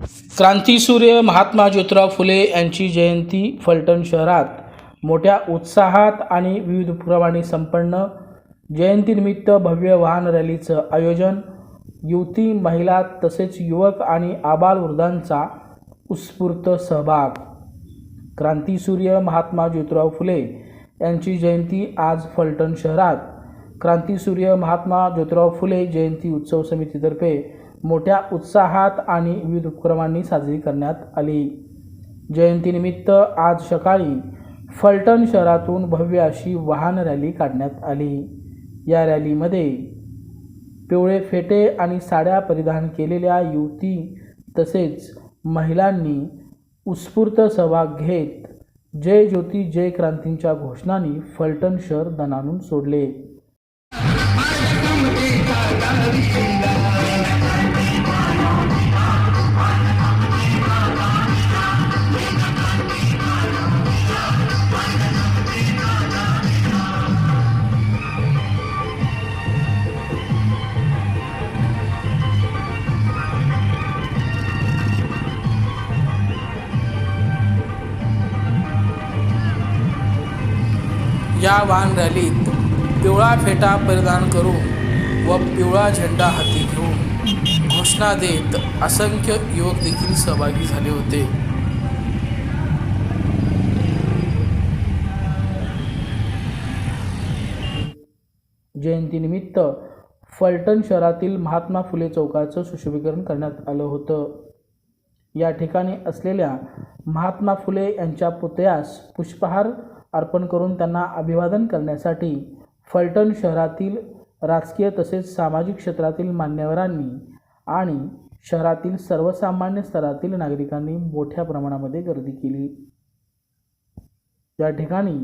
क्रांतीसूर्य महात्मा ज्योतिराव फुले यांची जयंती फलटण शहरात. मोठ्या उत्साहात आणि विविध उपक्रमांनी संपन्न जयंतीनिमित्त भव्य वाहन रॅलीचं आयोजन. युवती महिला तसेच युवक आणि आबालवृद्धांचा उत्स्फूर्त सहभाग. क्रांतीसूर्य महात्मा ज्योतिराव फुले यांची जयंती आज फलटण शहरात. क्रांतीसूर्य महात्मा ज्योतिराव फुले जयंती उत्सव समितीतर्फे मोठ्या उत्साहात आणि विविध उपक्रमांनी साजरी करण्यात आली. जयंतीनिमित्त आज सकाळी फलटण शहरातून भव्य अशी वाहन रॅली काढण्यात आली. या रॅलीमध्ये पिवळे फेटे आणि साड्या परिधान केलेल्या युवती तसेच महिलांनी उत्स्फूर्त सहभाग घेत जय ज्योती जय क्रांतींच्या घोषणांनी फलटण शहर दणानून सोडले. या वाहन रॅलीत पिवळा फेटा परिधान करून व पिवळा झेंडा हाती घेऊन घोषणा देत असंख्य युवक देखील सहभागी झाले होते. जयंतीनिमित्त फलटण शहरातील महात्मा फुले चौकाचं सुशोभीकरण करण्यात आलं होतं. या ठिकाणी असलेल्या महात्मा फुले यांच्या पुतळ्यास पुष्पहार अर्पण करून त्यांना अभिवादन करण्यासाठी फलटण शहरातील राजकीय तसेच सामाजिक क्षेत्रातील मान्यवरांनी आणि शहरातील सर्वसामान्य स्तरातील नागरिकांनी मोठ्या प्रमाणामध्ये गर्दी केली. या ठिकाणी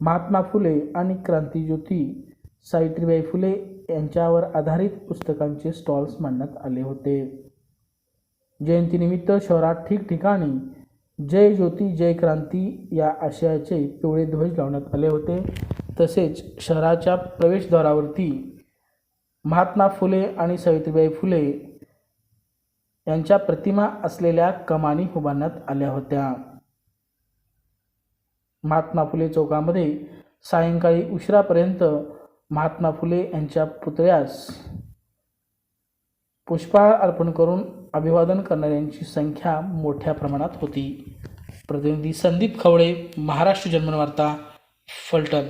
महात्मा फुले आणि क्रांतीज्योती सावित्रीबाई फुले यांच्यावर आधारित पुस्तकांचे स्टॉल्स मांडण्यात आले होते. जयंतीनिमित्त शहरात ठिकठिकाणी जय ज्योती जय क्रांती या आशयाचे पिवळे ध्वज लावण्यात आले होते. तसेच शहराच्या प्रवेशद्वारावरती महात्मा फुले आणि सावित्रीबाई फुले यांच्या प्रतिमा असलेल्या कमानी उभारण्यात आल्या होत्या. महात्मा फुले चौकामध्ये सायंकाळी उशिरापर्यंत महात्मा फुले यांच्या पुतळ्यास पुष्पहार अर्पण करून अभिवादन करणाऱ्यांची संख्या मोठ्या प्रमाणात होती. प्रतिनिधी संदीप खवळे महाराष्ट्र जन्मवार्ता फलटण.